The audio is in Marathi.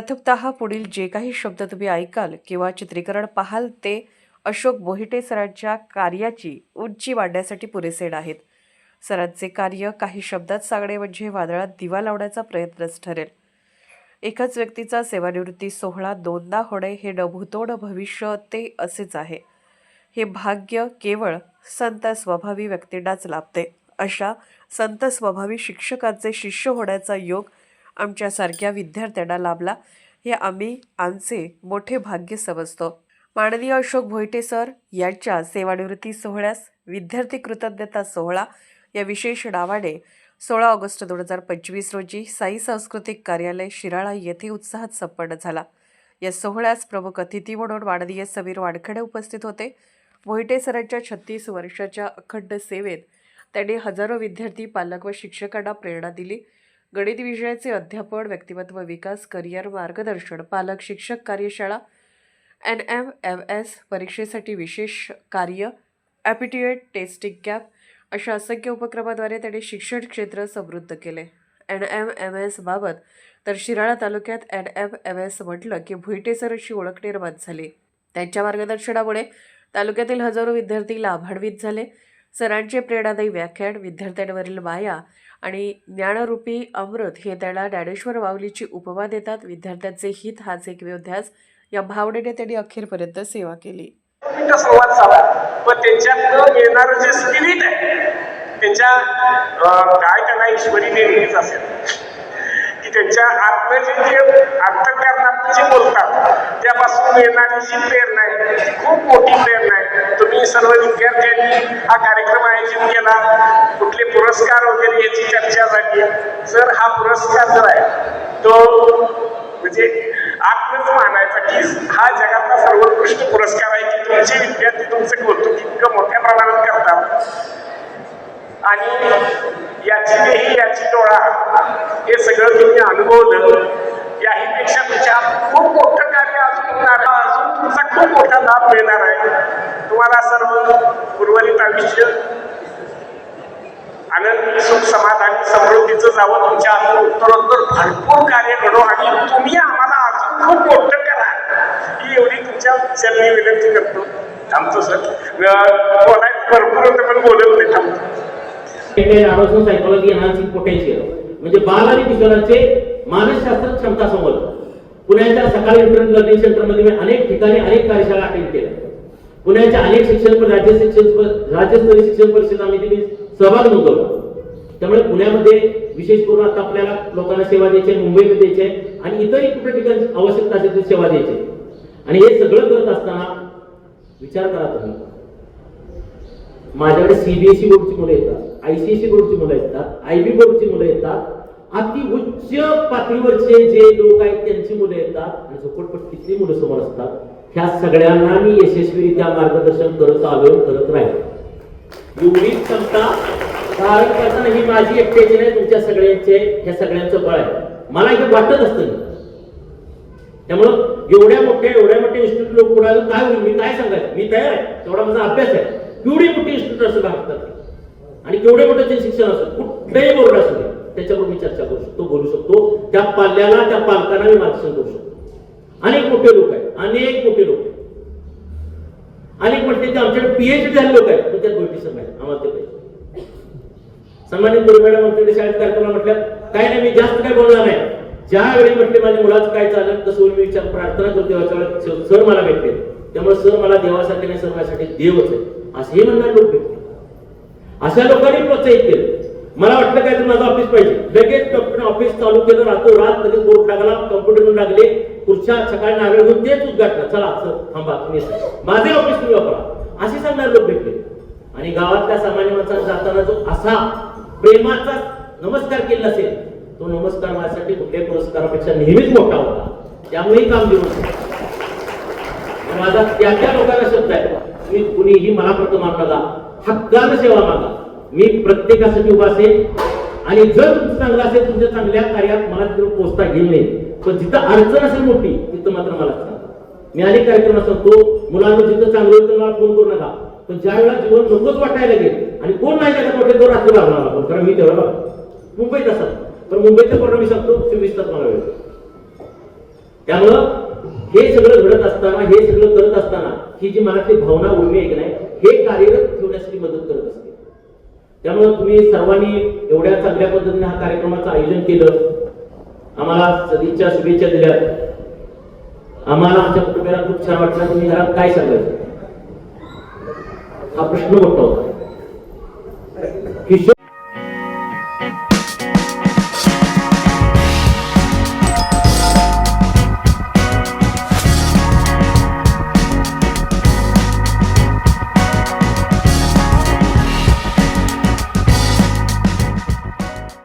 प्रथमतः पुढील जे काही शब्द तुम्ही ऐकाल किंवा चित्रीकरण पाहाल ते अशोक बोहिटे सरांच्या कार्याची उंची वाढण्यासाठी पुरेसे नाहीत. सरांचे कार्य काही शब्दात सांगणे म्हणजे वादळात दिवा लावण्याचा प्रयत्नच ठरेल. एकाच व्यक्तीचा सेवानिवृत्ती सोहळा दोनदा होणे हे न भविष्य ते असेच आहे. हे भाग्य केवळ संत स्वभावी व्यक्तींनाच लाभते. अशा संत स्वभावी शिक्षकांचे शिष्य होण्याचा योग आमच्यासारख्या विद्यार्थ्यांना लाभला हे आम्ही आमचे मोठे भाग्य समजतो. माननीय अशोक भोईटे सर यांच्या सेवानिवृत्ती सोहळ्यास विद्यार्थी कृतज्ञता सोहळा या विशेष नावाने सोळा ऑगस्ट दोन हजार पंचवीस रोजी साई सांस्कृतिक कार्यालय शिराळा येथे उत्साहात संपन्न झाला. या सोहळ्यास प्रमुख अतिथी म्हणून माननीय समीर वानखेडे उपस्थित होते. भोईटे सरांच्या छत्तीस वर्षाच्या अखंड सेवेत त्यांनी हजारो विद्यार्थी पालक व शिक्षकांना प्रेरणा दिली. गणित विषयाचे अध्यापन व्यक्तिमत्व विकास करिअर मार्गदर्शन पालक शिक्षक कार्यशाळा एन एम एम एस परीक्षेसाठी विशेष कार्य ॲपिट्युएट टेस्टिंग कॅप अशा असंख्य उपक्रमाद्वारे त्याने शिक्षण क्षेत्र समृद्ध केले. एन एम एम एसबाबत तर शिराळा तालुक्यात एन एम एम एस म्हटलं की भुईटे सर अशी ओळख निर्माण झाली. त्यांच्या मार्गदर्शनामुळे तालुक्यातील हजारो विद्यार्थी लाभान्वित झाले. सरांचे प्रेरणादायी व्याख्यान विद्यार्थ्यांवरील माया आणि ज्ञानरूपी अमृत हे त्याला ज्ञानेश्वर माऊलीची उपमा देतात. विद्यार्थ्यांचे हित हाच एक ध्यास या भावनेने त्यांनी अखेरपर्यंत सेवा केली. संवाद साधा पण त्यांच्यातनं येणारं जे स्पिरिट आहे त्यांच्या काय त्यांना ईश्वरी नेहमीच असेल. की त्यांच्या आत्म्याचे जे जे जे बोलतात त्यापासून येणारी जी प्रेरणा आहे ती खूप मोठी प्रेरणा आहे तुम्ही सर्व विद्यार्थ्यांनी हा कार्यक्रम आयोजित केला. कुठले पुरस्कार वगैरे याची चर्चा झाली. सर हा पुरस्कार जो आहे तो म्हणजे आत्मच मानायचा की हा जगातला सर्वोत्कृष्ट पुरस्कार आहे की तुमचे विद्यार्थी तुमचं कौतुक इतकं मोठ्या प्रमाणात करतात. आणि याची देही याची डोळा हे सगळं तुम्ही अनुभवलं याहीपेक्षा तुमच्या खूप मोठं कार्य अजून होणार आहे. अजून तुमचा खूप मोठा लाभ मिळणार आहे. तुम्हाला सर्व उर्वरित आयुष्य आनंद सुख समाधान समृद्धीचं जावं तुमच्या हातून. उत्तरोत्तर भरपूर कार्य घडो आणि तुम्ही आम्हाला अजून खूप मोठं करा ही एवढी तुमच्या चरणी विनंती करतो. थांबतो सर. बोलायचं भरपूर होतं पण बोलत नाही. थांबतो. सायकोलॉजी एनहान्सिंग पोटेन्शियल म्हणजे बाल आणि किशोरांचे मानसशास्त्र क्षमता संवर्धन पुण्याच्या सकाळी इंटरनेट लर्निंग सेंटरमध्ये मी अनेक ठिकाणी अनेक कार्यशाळा अटेंड केल्या. पुण्याच्या अनेक शिक्षण पण राज्य शिक्षण राज्यस्तरीय शिक्षण परिषदामध्ये मी सहभाग नोंदवला. त्यामुळे पुण्यामध्ये विशेष करून आता आपल्याला लोकांना सेवा द्यायची आहे मुंबईमध्ये द्यायची आहे आणि इतरही कुठे ठिकाणी आवश्यकता असेल तर सेवा द्यायची आहे. आणि हे सगळं करत असताना विचार करा तुम्ही. माझ्याकडे सीबीएसई बोर्डची मुलं येतात आयसीएसई बोर्डची मुलं येतात आयबी बोर्डची मुलं येतात अति उच्च पातळीवरचे जे लोक आहेत त्यांची मुलं येतात आणि झोपडपट्टीतली मुलं समोर असतात. ह्या सगळ्यांना मी यशस्वीरित्या मार्गदर्शन करत आलो करत राहील. एवढी क्षमता कारण करताना ही माझी एकट्याची नाही तुमच्या सगळ्यांचे ह्या सगळ्यांचं बळ आहे. मला हे वाटत असतं त्यामुळं एवढ्या मोठ्या एवढ्या मोठ्या इन्स्टिट्यूट लोक पुढे काय होईल? मी काय सांगायचं? मी तयार आहे. तेवढा माझा अभ्यास आहे. केवढी मोठी इन्स्टिट्यूट असं भारतात आणि केवढे मोठं ते शिक्षण असतं कुठलंही बोर्ड असू दे. त्याच्यावर मी चर्चा करू शकतो बोलू शकतो. त्या पाल्याला त्या पालकांना मी मार्गदर्शन करू शकतो. अनेक मोठे लोक आहेत अनेक मोठे लोक आहेत. अनेक म्हटले ते आमच्याकडे पीएचडी झाले लोक आहेत पण त्यात गोष्टी सर आम्हाला ते पाहिजे. सन्मानित गुरु मॅडम आमच्याकडे शाळेत कार्यक्रमाला म्हटल्या काय नाही मी जास्त काय बोलणार नाही. ज्यावेळी म्हटले माझ्या मुलाचं काय चालेल तसं होईल मी विचार प्रार्थना करतो देवाच्या सर मला भेटले. त्यामुळे सर मला देवासाठी नाही सर माझ्यासाठी देवच आहे असं हे म्हणणार लोक भेटले. अशा लोकांनी प्रोत्साहित केलं. मला वाटलं काय तर माझं ऑफिस पाहिजे. लगेच डॉक्टर ऑफिस चालू केलं रातो रात लगेच बोर्ड लागला कॉम्प्युटर घेऊन लागले. खुर्च्या सकाळी नारळ घेऊन तेच उद्घाटन. चला असं थांबा तुम्ही माझे ऑफिस तुम्ही वापरा. असे सांगणार लोक भेटले. आणि गावातल्या सामान्य माणसाला जाताना जो असा प्रेमाचा नमस्कार केला असेल तो नमस्कार माझ्यासाठी कुठल्याही पुरस्कारापेक्षा नेहमीच मोठा होता. त्यामुळे काम देऊ माझा त्या त्या लोकांना शब्द आहे तुम्ही कुणीही मला प्रथम मागा हक्कानं सेवा मागा. मी प्रत्येकासाठी उभा असेल आणि जर चांगलं असेल तुमच्या चांगल्या कार्यात मला तिथं पोचता येईल नाही. पण जिथं अडचण असेल मोठी तिथं मात्र मला सांगा. मी अनेक कार्यक्रम सांगतो मुलांना जिथं चांगलं होतं मला फोन करू नका. पण ज्या वेळेला जीवन नकोच वाटायला लागेल आणि कोण नाही त्याला वाटेल तो रात्री लागणार आपण. कारण मी तेवढा मुंबईत असत पण मुंबईचा प्रॉब्लेम मी सांगतो चोवीस तास मला वेळ. त्यामुळं हे सगळं घडत असताना हे सगळं करत असताना ही जी मनातली भावना उर्मी आहे की नाही हे कार्यरत ठेवण्यासाठी मदत करत असते त्यामुळे तुम्ही सर्वांनी एवढ्या चांगल्या पद्धतीने हा कार्यक्रमाचं आयोजन केलं. आम्हाला सदिच्छा शुभेच्छा दिल्या. आम्हाला आमच्या कुटुंबियांना खूप छान वाटलं. तुम्ही घरात काय सांगायचं हा प्रश्न मोठा होता. किशोर